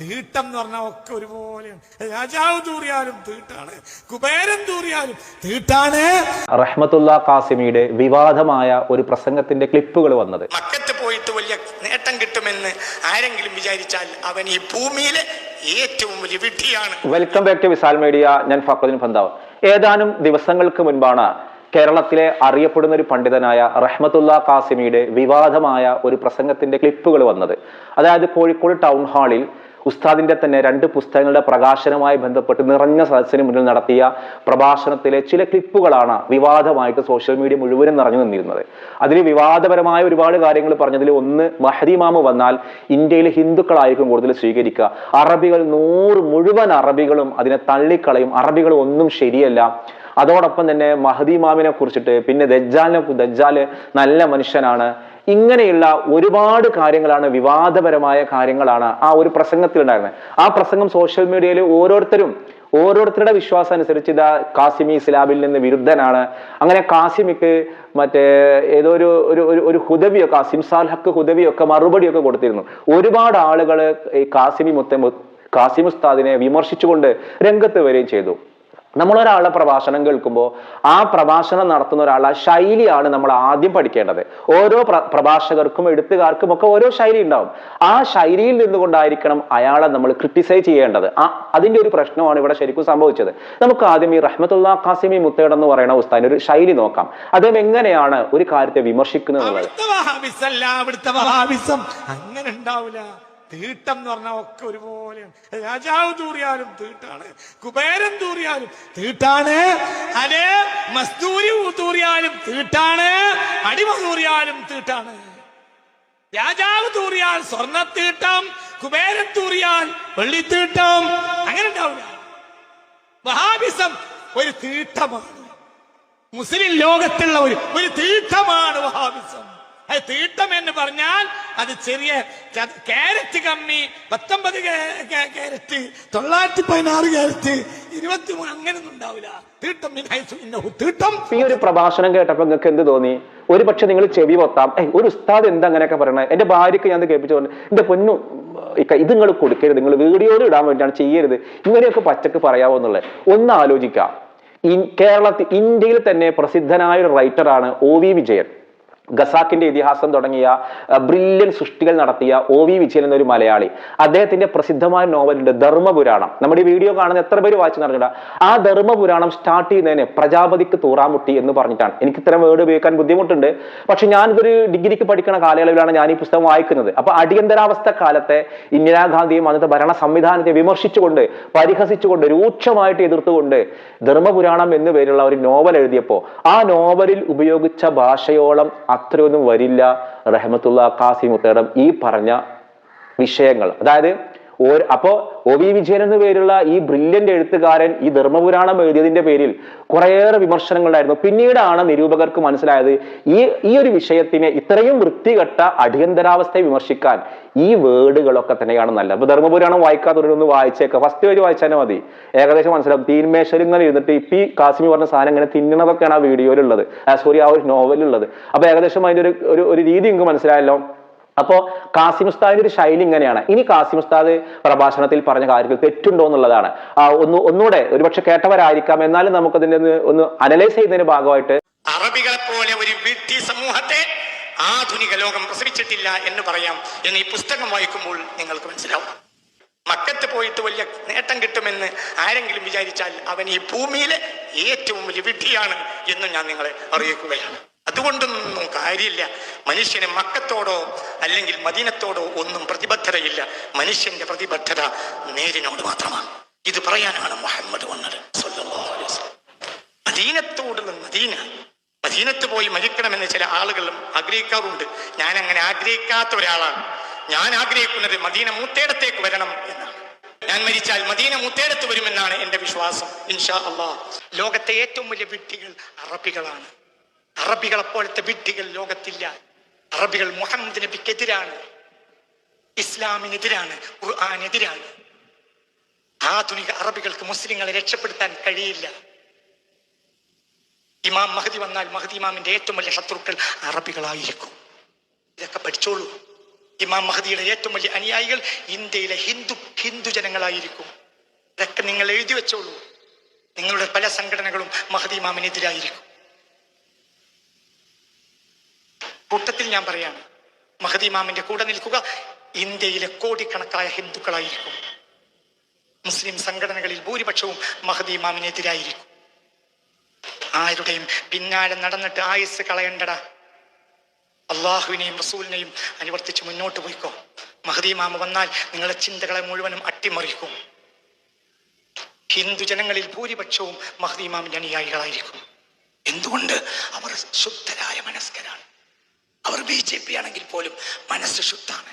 തീട്ടം എന്ന് പറഞ്ഞാൽ ഒക്കെ ഒരുപോലെ. രാജാവ് തൂറിയാലും തീട്ടാണ്. കുബേരൻ തൂറിയാലും തീട്ടാണ്. റഹ്മത്തുള്ള കാസിമിയുടെ വിവാദമായ ഒരു പ്രസംഗത്തിന്റെ ക്ലിപ്പുകൾ വന്നത്. മക്കത്ത് പോയിട്ട് വലിയ നേട്ടം കിട്ടുമെന്ന് ആരെങ്കിലും വിചാരിച്ചാൽ അവൻ ഈ ഭൂമിയിലെ ഏറ്റവും വലിയ വിഡ്ഢിയാണ്. Welcome back to Vishal media ഞാൻ ഫക്കുദ്ദീൻ ഫന്താവ്. ഏതാനും ദിവസങ്ങൾക്ക് മുൻപാണ് കേരളത്തിലെ അറിയപ്പെടുന്ന ഒരു പണ്ഡിതനായ റഹ്മത്തുള്ള കാസിമിയുടെ വിവാദമായ ഒരു പ്രസംഗത്തിന്റെ ക്ലിപ്പുകൾ വന്നത്. അതായത് കോഴിക്കോട് ടൗൺ ഹാളിൽ ഉസ്താദിന്റെ തന്നെ രണ്ട് പുസ്തകങ്ങളുടെ പ്രകാശനവുമായി ബന്ധപ്പെട്ട് നിറഞ്ഞ സദസ്സിന് മുന്നിൽ നടത്തിയ പ്രഭാഷണത്തിലെ ചില ക്ലിപ്പുകളാണ് വിവാദമായിട്ട് സോഷ്യൽ മീഡിയ മുഴുവനും നിറഞ്ഞു നിന്നിരുന്നത്. അതിൽ വിവാദപരമായ ഒരുപാട് കാര്യങ്ങൾ പറഞ്ഞതിൽ ഒന്ന് മഹദിമാമ് വന്നാൽ ഇന്ത്യയിൽ ഹിന്ദുക്കളായിരിക്കും കൂടുതൽ സ്വീകരിക്കുക. അറബികൾ നൂറ് മുഴുവൻ അറബികളും അതിനെ തള്ളിക്കളയും. അറബികൾ ഒന്നും ശരിയല്ല. അതോടൊപ്പം തന്നെ മഹദിമാമിനെ കുറിച്ചിട്ട് പിന്നെ ദജ്ജാലിനെ ദജ്ജാൽ നല്ല മനുഷ്യനാണ്. ഇങ്ങനെയുള്ള ഒരുപാട് കാര്യങ്ങളാണ് വിവാദപരമായ കാര്യങ്ങളാണ് ആ ഒരു പ്രസംഗത്തിൽ ഉണ്ടായിരുന്നത് ആ പ്രസംഗം സോഷ്യൽ മീഡിയയിൽ ഓരോരുത്തരും ഓരോരുത്തരുടെ വിശ്വാസം അനുസരിച്ച് ഇതാ കാസിമി ഇസ്ലാമിൽ നിന്ന് വിരുദ്ധനാണ്. അങ്ങനെ കാസിമിക്ക് മറ്റേ ഏതോ ഒരു ഒരു ഒരു- ഹുദവിയൊക്കെ സിംസാൽ ഹക്ക് ഹുദവിയൊക്കെ മറുപടിയൊക്കെ കൊടുത്തിരുന്നു. ഒരുപാട് ആളുകൾ ഈ കാസിമി മുത്ത കാസിം ഉസ്താദിനെ വിമർശിച്ചുകൊണ്ട് രംഗത്ത് വരികയും ചെയ്തു. നമ്മൾ ഒരാളുടെ പ്രഭാഷണം കേൾക്കുമ്പോൾ ആ പ്രഭാഷണം നടത്തുന്ന ഒരാളുടെ ശൈലിയാണ് നമ്മൾ ആദ്യം പഠിക്കേണ്ടത്. ഓരോ പ്ര- പ്രഭാഷകർക്കും എഴുത്തുകാർക്കും ഒക്കെ ഓരോ ശൈലി ഉണ്ടാവും. ആ ശൈലിയിൽ നിന്നുകൊണ്ടായിരിക്കണം അയാളെ നമ്മൾ ക്രിട്ടിസൈസ് ചെയ്യേണ്ടത്. ആ അതിന്റെ ഒരു പ്രശ്നമാണ് ഇവിടെ ശരിക്കും സംഭവിച്ചത്. നമുക്ക് ആദ്യം ഈ റഹ്മത്തുള്ള ഖാസിമി മുത്തേഡ് എന്ന് പറയുന്ന ഉസ്താദിന്റെ ഒരു ശൈലി നോക്കാം. അദ്ദേഹം എങ്ങനെയാണ് ഒരു കാര്യത്തെ വിമർശിക്കുന്നത് അങ്ങനെ ഉണ്ടാവില്ല തീട്ടം എന്ന് പറഞ്ഞാൽ ഒക്കെ ഒരുപോലെ. രാജാവ് തൂറിയാലും തീട്ടാണ് കുബേരൻ തൂറിയാലും തീട്ടാണ് അതെ മസ്തൂരി തൂറിയാലും തീട്ടാണ് അടിമ തൂറിയാലും തീട്ടാണ്. രാജാവ് തൂറിയാൽ സ്വർണത്തീട്ടം കുബേരൻ തൂറിയാൽ വെള്ളിത്തീട്ടം അങ്ങനെ ഉണ്ടാവില്ല. വഹാബിസം ഒരു തീട്ടമാണ്. മുസ്ലിം ലോകത്തുള്ള ഒരു ഒരു തീട്ടമാണ് വഹാബിസം. അത് തീട്ടം എന്ന് പറഞ്ഞാൽ അത് ചെറിയ ക്യാരറ്റ് കമ്മി പത്തൊമ്പത് ക്യാ- ക്യാ- ക്യാരറ്റ് തൊള്ളായിരത്തി പതിനാറ് ക്യാരറ്റ് ഇരുപത്തി അങ്ങനെയൊന്നും ഉണ്ടാവില്ല. തീട്ടം ഹൈസു ഈ ഒരു പ്രഭാഷണം കേട്ടപ്പോൾ നിങ്ങൾക്ക് എന്ത് തോന്നി? ഒരു പക്ഷെ നിങ്ങൾ ചെവി പൊത്താം ഒരു ഉസ്താദ് എന്താ അങ്ങനെയൊക്കെ പറയണേ? എന്റെ ഭാര്യക്ക് ഞാൻ കേൾപ്പിച്ചു പറഞ്ഞു. എന്റെ പൊന്നു ഇത് നിങ്ങൾ കൊടുക്കരുത്. നിങ്ങൾ വീഡിയോയിൽ ഇടാൻ വേണ്ടിയാണ് ചെയ്യരുത്. ഇങ്ങനെയൊക്കെ പച്ചക്ക് പറയാവോ എന്നുള്ളത്. ഒന്ന് ആലോചിക്കാം കേരളത്തിൽ ഇന്ത്യയിൽ തന്നെ പ്രസിദ്ധനായ ഒരു റൈറ്ററാണ് ഒ വി വിജയൻ. ഖസാക്കിന്റെ ഇതിഹാസം തുടങ്ങിയ ബ്രില്യൻ സൃഷ്ടികൾ നടത്തിയ ഒ വി വിജയൻ എന്നൊരു മലയാളി. അദ്ദേഹത്തിന്റെ പ്രസിദ്ധമായ നോവലുണ്ട് ധർമ്മപുരാണം. നമ്മുടെ ഈ വീഡിയോ കാണുന്ന എത്ര പേര് വായിച്ചു നടന്നില്ല ആ ധർമ്മപുരാണം സ്റ്റാർട്ട് ചെയ്യുന്നതിന് പ്രജാപതിക്ക് തൂറാമുട്ടി എന്ന് പറഞ്ഞിട്ടാണ്. എനിക്ക് ഇത്തരം വേർഡ് ഉപയോഗിക്കാൻ ബുദ്ധിമുട്ടുണ്ട്. പക്ഷെ ഞാനിതൊരു ഡിഗ്രിക്ക് പഠിക്കുന്ന കാലയളവിലാണ് ഞാൻ ഈ പുസ്തകം വായിക്കുന്നത്. അപ്പൊ അടിയന്തരാവസ്ഥ കാലത്തെ ഇന്ദിരാഗാന്ധിയും അന്നത്തെ ഭരണ സംവിധാനത്തെ വിമർശിച്ചുകൊണ്ട് പരിഹസിച്ചുകൊണ്ട് രൂക്ഷമായിട്ട് എതിർത്തുകൊണ്ട് ധർമ്മപുരാണം എന്നു പേരുള്ള ഒരു നോവൽ എഴുതിയപ്പോൾ ആ നോവലിൽ ഉപയോഗിച്ച ഭാഷയോളം അത്രയൊന്നും വരില്ല. റഹമത്തുള്ള കാസിമുത്തേടം ഈ പറഞ്ഞ വിഷയങ്ങൾ. അതായത് അപ്പോ ഒ വി വിജയൻ എന്ന പേരുള്ള ഈ ബ്രില്യന്റ് എഴുത്തുകാരൻ ഈ ധർമ്മപുരാണം എഴുതിയതിന്റെ പേരിൽ കുറേയേറെ വിമർശനങ്ങളുണ്ടായിരുന്നു. പിന്നീടാണ് നിരൂപകർക്ക് മനസ്സിലായത് ഈ ഈ ഒരു വിഷയത്തിനെ ഇത്രയും വൃത്തികെട്ട അടിയന്തരാവസ്ഥയെ വിമർശിക്കാൻ ഈ വേർഡുകളൊക്കെ തന്നെയാണ് നല്ലത്. അപ്പൊ ധർമ്മപുരാണം വായിക്കാത്തവരൊന്ന് വായിച്ചേക്ക. ഫസ്റ്റ് പേജ് വായിച്ചാൽ മതി. ഏകദേശം മനസ്സിലാവും. തീന്മേശ്വരം ഇങ്ങനെ ഇരുന്നിട്ട് ഈ കാസിമി പറഞ്ഞ സാധനം ഇങ്ങനെ തിന്നണതൊക്കെയാണ് ആ വീഡിയോയിലുള്ളത്. സോറി ആ ഒരു നോവലുള്ളത് അപ്പൊ ഏകദേശം അതിന്റെ ഒരു ഒരു- രീതി നിങ്ങൾക്ക് മനസ്സിലായല്ലോ. അപ്പോ കാസിം ഉസ്താദിന്റെ ഒരു ശൈലി ഇങ്ങനെയാണ്. ഇനി കാസിം ഉസ്താദ് പ്രഭാഷണത്തിൽ പറഞ്ഞ കാര്യത്തിൽ തെറ്റുണ്ടോ എന്നുള്ളതാണ്. ഒന്ന് ഒന്നുകൂടെ ഒരുപക്ഷെ കേട്ടവരായിരിക്കാം. എന്നാലും നമുക്കതിന്റെ ഒന്ന് ഒന്ന് അനലൈസ് ചെയ്യുന്നതിന്റെ ഭാഗമായിട്ട് അറബികളെ പോലെ ഒരു വിഡ്ഢി സമൂഹത്തെ ആധുനിക ലോകം പ്രസവിച്ചിട്ടില്ല എന്ന് പറയാം എന്ന് ഈ പുസ്തകം വായിക്കുമ്പോൾ നിങ്ങൾക്ക് മനസ്സിലാവും. മക്കത്ത് പോയിട്ട് വലിയ നേട്ടം കിട്ടുമെന്ന് ആരെങ്കിലും വിചാരിച്ചാൽ അവൻ ഈ ഭൂമിയിലെ ഏറ്റവും വലിയ വിഡ്ഢിയാണ് എന്ന് ഞാൻ നിങ്ങളെ അറിയിക്കുകയാണ്. അതുകൊണ്ടൊന്നും കാര്യമില്ല. മനുഷ്യന് മക്കത്തോടോ അല്ലെങ്കിൽ മദീനത്തോടോ ഒന്നും പ്രതിബദ്ധതയില്ല. മനുഷ്യന്റെ പ്രതിബദ്ധത നേരിനോട് മാത്രമാണ്. ഇത് പറയാനാണ് മുഹമ്മദ് വന്നത്. മദീനത്തോടുള്ള മദീന. മദീനത്ത് പോയി മരിക്കണമെന്ന് ചില ആളുകളും ആഗ്രഹിക്കാറുണ്ട്. ഞാൻ അങ്ങനെ ആഗ്രഹിക്കാത്ത ഒരാളാണ്. ഞാൻ ആഗ്രഹിക്കുന്നത് മദീന മൂത്തേടത്തേക്ക് വരണം എന്നാണ്. ഞാൻ മരിച്ചാൽ മദീന മൂത്തേടത്ത് വരുമെന്നാണ് എന്റെ വിശ്വാസം. ഇൻഷാ അള്ളാഹ്. ലോകത്തെ ഏറ്റവും വലിയ വിഡ്ഢികൾ അറബികളാണ്. അറബികളെ പോലത്തെ വിഡ്ഢികൾ ലോകത്തില്ല. അറബികൾ മുഹമ്മദ് നബിക്കെതിരാണ് ഇസ്ലാമിനെതിരാണ്. ഖുർആാനെതിരാണ്. ആധുനിക അറബികൾക്ക് മുസ്ലിങ്ങളെ രക്ഷപ്പെടുത്താൻ കഴിയില്ല. ഇമാം മഹദി വന്നാൽ മഹദി ഇമാമിന്റെ ഏറ്റവും വലിയ ശത്രുക്കൾ അറബികളായിരിക്കും. ഇതൊക്കെ പഠിച്ചോളൂ. ഇമാം മഹദിയുടെ ഏറ്റവും വലിയ അനുയായികൾ ഇന്ത്യയിലെ ഹിന്ദു ഹിന്ദു ജനങ്ങളായിരിക്കും. ഇതൊക്കെ നിങ്ങൾ എഴുതി വെച്ചോളൂ. നിങ്ങളുടെ പല സംഘടനകളും മഹദി ഇമാമിനെതിരായിരിക്കും. കൂട്ടത്തിൽ ഞാൻ പറയാണ് മഹദി ഇമാമിന്റെ കൂടെ നിൽക്കുക ഇന്ത്യയിലെ കോടിക്കണക്കായ ഹിന്ദുക്കളായിരിക്കും. മുസ്ലിം സംഘടനകളിൽ ഭൂരിപക്ഷവും മഹദി മാമിനെതിരായിരിക്കും ആരുടെയും പിന്നാലെ നടന്നിട്ട് ആയുസ് കളയണ്ടടാ. അള്ളാഹുവിനെയും റസൂലിനെയും അനുവർത്തിച്ച് മുന്നോട്ട് പോയിക്കോ. മഹദി മാമ വന്നാൽ നിങ്ങളെ ചിന്തകളെ മുഴുവനും അട്ടിമറിക്കും. ഹിന്ദു ജനങ്ങളിൽ ഭൂരിപക്ഷവും മഹദി മാമിന്റെ അനുയായികളായിരിക്കും. എന്തുകൊണ്ട് അവർ ശുദ്ധരായ മനസ്കരാണ്? അവർ ബി ജെ പി ആണെങ്കിൽ പോലും മനസ്സ് ശുദ്ധാണ്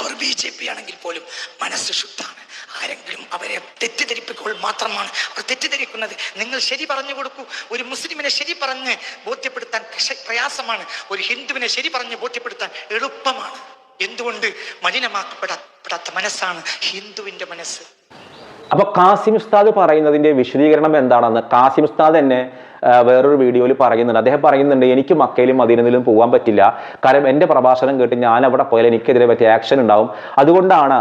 അവർ ബി ജെ പി ആണെങ്കിൽ പോലും മനസ്സ് ശുദ്ധാണ് ആരെങ്കിലും അവരെ തെറ്റിദ്ധരിപ്പിക്കുമ്പോൾ മാത്രമാണ് അവർ തെറ്റിദ്ധരിക്കുന്നത്. നിങ്ങൾ ശരി പറഞ്ഞു കൊടുക്കൂ. ഒരു മുസ്ലിമിനെ ശരി പറഞ്ഞ് ബോധ്യപ്പെടുത്താൻ പ്രയാസമാണ്. ഒരു ഹിന്ദുവിനെ ശരി പറഞ്ഞ് ബോധ്യപ്പെടുത്താൻ എളുപ്പമാണ്. എന്തുകൊണ്ട് മലിനമാക്കപ്പെടാത്ത മനസ്സാണ് ഹിന്ദുവിന്റെ മനസ്സ്? അപ്പൊ കാസിം ഉസ്താദ് പറയുന്നതിന്റെ വിശദീകരണം എന്താണെന്ന് കാസിം ഉസ്താദ് തന്നെ വേറൊരു വീഡിയോയിൽ പറയുന്നുണ്ട്. അദ്ദേഹം പറയുന്നുണ്ട് എനിക്ക് മക്കയിലും മദീനയിലും പോകാൻ പറ്റില്ല. കാരണം എന്റെ പ്രഭാഷണം കേട്ട് ഞാൻ അവിടെ പോയാൽ എനിക്കെതിരെ പറ്റിയ ആക്ഷൻ ഉണ്ടാവും. അതുകൊണ്ടാണ്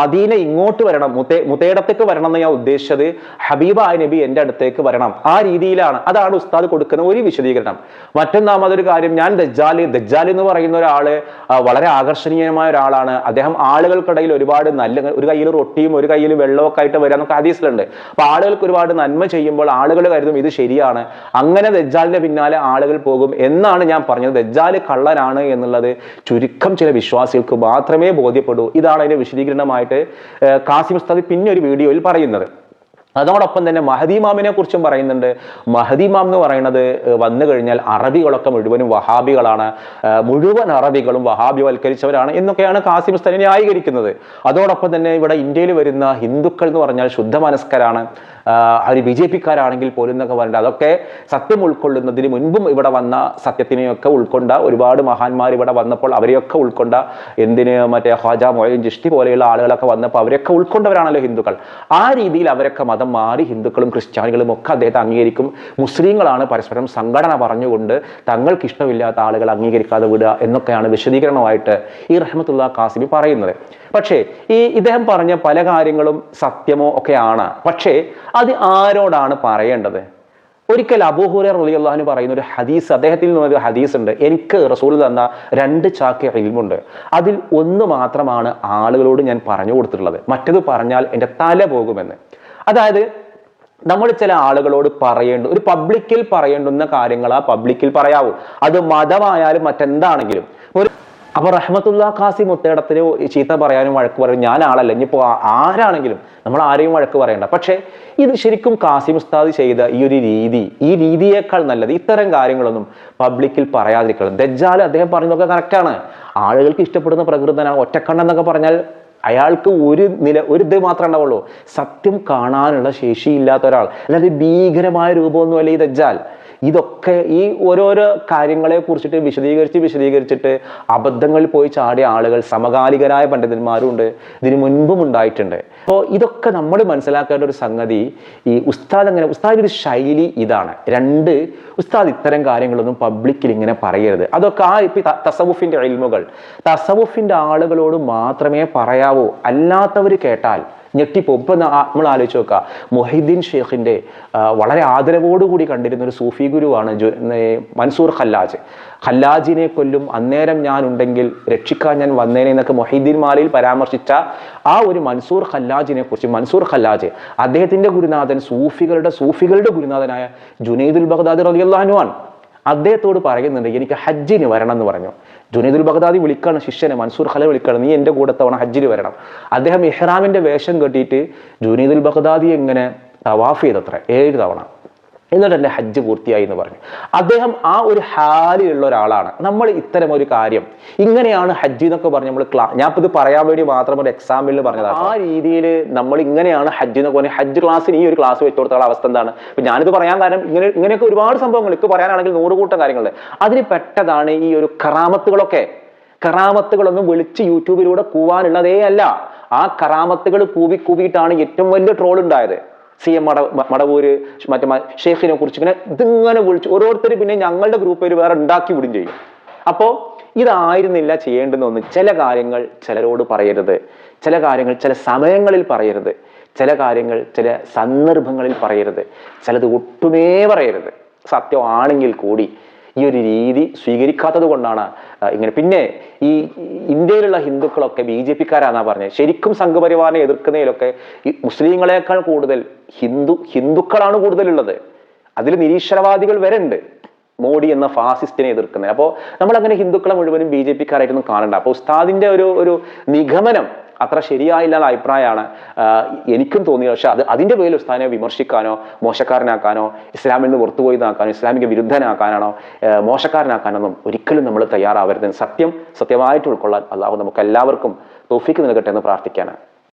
മദീന ഇങ്ങോട്ട് വരണം. മുത്തേ മുത്തേടത്തേക്ക് വരണം എന്ന് ഞാൻ ഉദ്ദേശിച്ചത് ഹബീബായ നബി എന്റെ അടുത്തേക്ക് വരണം. ആ രീതിയിലാണ് അതാണ് ഉസ്താദ് കൊടുക്കുന്ന ഒരു വിശദീകരണം. മറ്റൊന്നാമതൊരു കാര്യം ഞാൻ ദജാലി ദജ്ജാൽ എന്ന് പറയുന്ന ഒരാൾ വളരെ ആകർഷണീയമായ ഒരാളാണ്. അദ്ദേഹം ആളുകൾക്കിടയിൽ ഒരുപാട് നല്ല ഒരു കയ്യിൽ റൊട്ടിയും ഒരു കയ്യിൽ വെള്ളമൊക്കെ ആയിട്ട് വരാൻ നമുക്ക് ഹദീസിലുണ്ട്. അപ്പൊ ആളുകൾക്ക് ഒരുപാട് നന്മ ചെയ്യുമ്പോൾ ആളുകൾ കരുതും ഇത് ശരിയാണ്. അങ്ങനെ ദജ്ജാലിന്റെ പിന്നാലെ ആളുകൾ പോകും എന്നാണ് ഞാൻ പറഞ്ഞത്. ദജ്ജാൽ കള്ളനാണ് എന്നുള്ളത് ചുരുക്കം ചില വിശ്വാസികൾക്ക് മാത്രമേ ബോധ്യപ്പെടൂ. ഇതാണ് അതിന്റെ വിശദീകരണമായിട്ട് കാസിം ഉസ്താദ് പിന്നെ ഒരു വീഡിയോയിൽ പറയുന്നത്. അതോടൊപ്പം തന്നെ മഹദിമാമിനെ കുറിച്ചും പറയുന്നുണ്ട്. മഹദിമാം എന്ന് പറയുന്നത് വന്നു കഴിഞ്ഞാൽ അറബികളൊക്കെ മുഴുവനും വഹാബികളാണ്. മുഴുവൻ അറബികളും വഹാബിവൽക്കരിച്ചവരാണ് എന്നൊക്കെയാണ് കാസിം ഉസ്താദിനെ ന്യായീകരിക്കുന്നത്. അതോടൊപ്പം തന്നെ ഇവിടെ ഇന്ത്യയിൽ വരുന്ന ഹിന്ദുക്കൾ എന്ന് പറഞ്ഞാൽ ശുദ്ധ മനസ്കരാണ് അവർ ബി ജെ പിക്കാരാണെങ്കിൽ പോലും എന്നൊക്കെ പറഞ്ഞിട്ട് അതൊക്കെ സത്യം ഉൾക്കൊള്ളുന്നതിന് മുൻപും ഇവിടെ വന്ന സത്യത്തിനെയൊക്കെ ഉൾക്കൊണ്ട ഒരുപാട് മഹാന്മാർ ഇവിടെ വന്നപ്പോൾ അവരെയൊക്കെ ഉൾക്കൊണ്ട എന്തിന് മറ്റേ ഖ്വാജ മൊയ്ൻ ജിഷ്ടി പോലെയുള്ള ആളുകളൊക്കെ വന്നപ്പോൾ അവരൊക്കെ ഉൾക്കൊണ്ടവരാണല്ലോ ഹിന്ദുക്കൾ. ആ രീതിയിൽ അവരൊക്കെ മതം മാറി ഹിന്ദുക്കളും ക്രിസ്ത്യാനികളും ഒക്കെ അദ്ദേഹത്തെ അംഗീകരിക്കും. മുസ്ലിങ്ങളാണ് പരസ്പരം സംഘടന പറഞ്ഞുകൊണ്ട് തങ്ങൾക്ക് ഇഷ്ടമില്ലാത്ത ആളുകൾ അംഗീകരിക്കാതെ വിടുക എന്നൊക്കെയാണ് വിശദീകരണമായിട്ട് ഈ റഹ്മത്തുള്ള കാസിമി പറയുന്നത്. പക്ഷേ ഈ ഇദ്ദേഹം പറഞ്ഞ പല കാര്യങ്ങളും സത്യമോ ഒക്കെയാണ്. പക്ഷേ അത് ആരോടാണ് പറയേണ്ടത്? ഒരിക്കൽ അബൂഹുര റളിയല്ലാഹു പറയുന്ന ഒരു ഹദീസ് അദ്ദേഹത്തിൽ നിന്ന് ഒരു ഹദീസ് ഉണ്ട്. എനിക്ക് റസൂൽ തന്ന രണ്ട് ചാക്ക് ഇൽമുണ്ട്. അതിൽ ഒന്ന് മാത്രമാണ് ആളുകളോട് ഞാൻ പറഞ്ഞു കൊടുത്തിട്ടുള്ളത്. മറ്റത് പറഞ്ഞാൽ എന്റെ തല പോകുമെന്ന്. അതായത് നമ്മൾ ചില ആളുകളോട് പറയേണ്ട ഒരു പബ്ലിക്കിൽ പറയേണ്ടുന്ന കാര്യങ്ങൾ ആ പബ്ലിക്കിൽ പറയാവൂ. അത് മതമായാലും മറ്റെന്താണെങ്കിലും. ഒരു അപ്പൊ റഹ്മത്തുള്ള ഖാസി മുത്തേടത്തിന് ചീത്ത പറയാനും വഴക്ക് പറയാനും ഞാൻ ആളല്ല. ഇനിയിപ്പോ ആ- ആരാണെങ്കിലും നമ്മൾ ആരെയും വഴക്ക് പറയണ്ട. പക്ഷേ ഇത് ശരിക്കും കാസിം ഉസ്താദ് ചെയ്ത ഈ ഒരു രീതി ഈ രീതിയേക്കാൾ നല്ലത് ഇത്തരം കാര്യങ്ങളൊന്നും പബ്ലിക്കിൽ പറയാതിരിക്കണം. ദജ്ജാൽ അദ്ദേഹം പറഞ്ഞതൊക്കെ കറക്റ്റാണ് ആളുകൾക്ക് ഇഷ്ടപ്പെടുന്ന പ്രകൃതനാണ്. ഒറ്റക്കണ്ണെന്നൊക്കെ പറഞ്ഞാൽ അയാൾക്ക് ഒരു നില ഒരു ഇത് മാത്രമേ ഉണ്ടാവുള്ളൂ. സത്യം കാണാനുള്ള ശേഷിയില്ലാത്ത ഒരാൾ അല്ലാതെ ഭീകരമായ രൂപമൊന്നുമല്ല ഈ ദജ്ജാൽ. ഇതൊക്കെ ഈ ഓരോരോ കാര്യങ്ങളെ കുറിച്ചിട്ട് വിശദീകരിച്ച് വിശദീകരിച്ചിട്ട് അബദ്ധങ്ങളിൽ പോയി ചാടിയ ആളുകൾ സമകാലികരായ പണ്ഡിതന്മാരും ഉണ്ട് ഇതിനു മുൻപും ഉണ്ടായിട്ടുണ്ട്. അപ്പോൾ ഇതൊക്കെ നമ്മൾ മനസ്സിലാക്കേണ്ട ഒരു സംഗതി ഈ ഉസ്താദ് അങ്ങനെ ഉസ്താദിന്റെ ഒരു ശൈലി ഇതാണ്. രണ്ട് ഉസ്താദ് ഇത്തരം കാര്യങ്ങളൊന്നും പബ്ലിക്കിൽ ഇങ്ങനെ പറയരുത്. അതൊക്കെ ആ ഇപ്പം തസവുഫിന്റെ ഇൽമുകൾ. തസവുഫിന്റെ ആളുകളോട് മാത്രമേ പറയാവൂ. അല്ലാത്തവർ കേട്ടാൽ ഞെട്ടിപ്പോകും. ഇപ്പൊ നമ്മൾ ആലോചിച്ച് നോക്കുക മൊഹിദ്ദീൻ ഷെയ്ഖിന്റെ വളരെ ആദരവോടുകൂടി കണ്ടിരുന്ന ഒരു സൂഫി ഗുരുവാണ് മൻസൂർ ഖല്ലാജ്. ഖല്ലാജിനെ കൊല്ലും അന്നേരം ഞാൻ ഉണ്ടെങ്കിൽ രക്ഷിക്കാൻ ഞാൻ വന്നേനെ എന്നൊക്കെ മൊഹീദ്ദീൻ മാലയിൽ പരാമർശിച്ച ആ ഒരു മൻസൂർ ഖല്ലാജിനെ കുറിച്ച് മൻസൂർ ഖല്ലാജ് അദ്ദേഹത്തിന്റെ ഗുരുനാഥൻ സൂഫികളുടെ സൂഫികളുടെ ഗുരുനാഥനായ ജുനൈദുൽ ബഗ്ദാദി അൻഹു അദ്ദേഹത്തോട് പറയുന്നുണ്ട് എനിക്ക് ഹജ്ജിന് വരണം എന്ന് പറഞ്ഞു. ജുനൈദുൽ ബഗ്ദാദി വിളിക്കാണ് ശിഷ്യനെ മൻസൂർ ഖല വിളിക്കാണ് നീ എന്റെ കൂടെ തവണ ഹജ്ജിൽ വരണം. അദ്ദേഹം ഇഹ്റാമിന്റെ വേഷം കെട്ടിയിട്ട് ജുനൈദുൽ ബഗ്ദാദി എങ്ങനെ തവാഫ് ചെയ്തത്ര? ഏഴ് തവണ. എന്നിട്ട് എന്റെ ഹജ്ജ് പൂർത്തിയായി എന്ന് പറഞ്ഞു. അദ്ദേഹം ആ ഒരു ഹാലിലുള്ള ഒരാളാണ്. നമ്മൾ ഇത്തരം ഒരു കാര്യം ഇങ്ങനെയാണ് ഹജ്ജ് എന്നൊക്കെ പറഞ്ഞ് നമ്മൾ ക്ലാ ഞാൻ ഇത് പറയാൻ വേണ്ടി മാത്രം ഒരു എക്സാമ്പിളിൽ പറഞ്ഞതാണ് ആ രീതിയിൽ നമ്മൾ ഇങ്ങനെയാണ് ഹജ്ജ് എന്നൊക്കെ പറഞ്ഞാൽ ഹജ്ജ് ക്ലാസ്സിന് ഈ ഒരു ക്ലാസ് വെച്ച് കൊടുത്തുള്ള അവസ്ഥ എന്താണ്? ഇപ്പം ഞാനിത് പറയാൻ കാരണം ഇങ്ങനെ ഇങ്ങനെയൊക്കെ ഒരുപാട് സംഭവങ്ങൾ ഇപ്പൊ പറയാനാണെങ്കിൽ നൂറ് കൂട്ടം കാര്യങ്ങളുണ്ട്. അതിന് പെട്ടതാണ് ഈ ഒരു കറാമത്തുകളൊക്കെ. കറാമത്തുകളൊന്നും വിളിച്ച് യൂട്യൂബിലൂടെ കൂവാനുള്ളതേ അല്ല. ആ കറാമത്തുകൾ കൂവി കൂവിയിട്ടാണ് ഏറ്റവും വലിയ ട്രോൾ ഉണ്ടായത്. സി എം മട മടവൂര് മറ്റേ ഷെയ്ഖിനെ കുറിച്ച് ഇങ്ങനെ ഇതിങ്ങനെ വിളിച്ചു ഓരോരുത്തർ പിന്നെ ഞങ്ങളുടെ ഗ്രൂപ്പ് പേര് വേറെ ഉണ്ടാക്കി വിടും ചെയ്യും. അപ്പോൾ ഇതായിരുന്നില്ല ചെയ്യേണ്ടുന്നൊന്ന് ചില കാര്യങ്ങൾ ചിലരോട് പറയരുത്. ചില കാര്യങ്ങൾ ചില സമയങ്ങളിൽ പറയരുത്. ചില കാര്യങ്ങൾ ചില സന്ദർഭങ്ങളിൽ പറയരുത്. ചിലത് ഒട്ടുമേ പറയരുത്. സത്യമാണെങ്കിൽ കൂടി ഈ ഒരു രീതി സ്വീകരിക്കാത്തത് കൊണ്ടാണ് ഇങ്ങനെ. പിന്നെ ഈ ഇന്ത്യയിലുള്ള ഹിന്ദുക്കളൊക്കെ ബി ജെ പിക്കാരാന്നാ പറഞ്ഞത് ശരിക്കും സംഘപരിവാറിനെ എതിർക്കുന്നതിലൊക്കെ ഈ മുസ്ലിങ്ങളെക്കാൾ കൂടുതൽ ഹിന്ദു ഹിന്ദുക്കളാണ് കൂടുതലുള്ളത്. അതിൽ നിരീശ്വരവാദികൾ വരെ ഉണ്ട് മോഡി എന്ന ഫാസിസ്റ്റിനെ എതിർക്കുന്നത് അപ്പോൾ നമ്മളങ്ങനെ ഹിന്ദുക്കളെ മുഴുവനും ബി ജെ പിക്കാരായിട്ടൊന്നും കാണണ്ട. അപ്പോൾ ഉസ്താദിന്റെ ഒരു ഒരു നിഗമനം അത്ര ശരിയായില്ല അഭിപ്രായമാണ്. എനിക്കും തോന്നിയത്. പക്ഷെ അത് അതിന്റെ പേരിൽ ഉസ്താനെ വിമർശിക്കാനോ മോശക്കാരനാക്കാനോ ഇസ്ലാമിൽ നിന്ന് പുറത്തുപോയി നാക്കാനോ ഇസ്ലാമിക വിരുദ്ധനാക്കാനാണോ മോശക്കാരനാക്കാനൊന്നും ഒരിക്കലും നമ്മൾ തയ്യാറാവരുത്. സത്യം സത്യമായിട്ട് ഉൾക്കൊള്ളാൻ അള്ളാഹു നമുക്ക് എല്ലാവർക്കും തോഫിക്ക് നൽകട്ടെ എന്ന് പ്രാർത്ഥിക്കാനാണ്